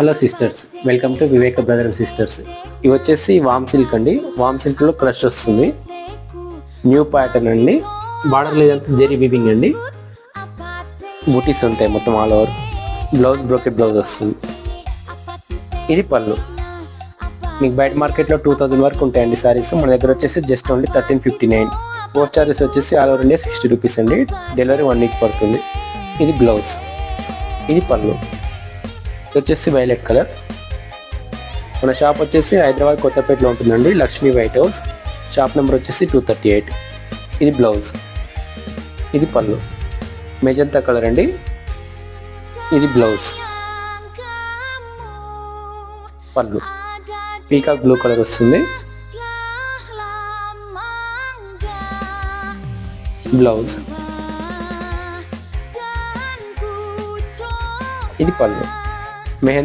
Hello sisters welcome to Viveka brother and sisters ఇవి వచ్చేసి వామ్ silk అండి. వామ్ సిల్క్లో క్రష్ వస్తుంది. న్యూ ప్యాటర్న్ అండి. బార్డర్ లేదంటే జెరీ వీవింగ్ అండి. బూటీస్ ఉంటాయి మొత్తం all over blouse brocade blouse వస్తుంది. ఇది పళ్ళు. మీకు బయట మార్కెట్లో టూ థౌసండ్ వరకు ఉంటాయండి సారీస్ మన దగ్గర వచ్చేసి just only thirteen fifty nine post charges వచ్చేసి all over India sixty rupees అండి. డెలివరీ వన్ వీక్ పడుతుంది. ఇది బ్లౌజ్ ఇది పళ్ళు. ఇది వచ్చేసి వైలెట్ కలర్ మన షాప్ వచ్చేసి హైదరాబాద్ కొత్తపేటలో ఉంటుందండి Lakshmi white house shop number వచ్చేసి టూ థర్టీ ఎయిట్ ఇది బ్లౌజ్ ఇది పళ్ళు. మెజంతా కలర్ అండి. ఇది బ్లౌజ్ పళ్ళు. పీకాక్ బ్లూ కలర్ వస్తుంది. బ్లౌజ్ ఇది పళ్ళు.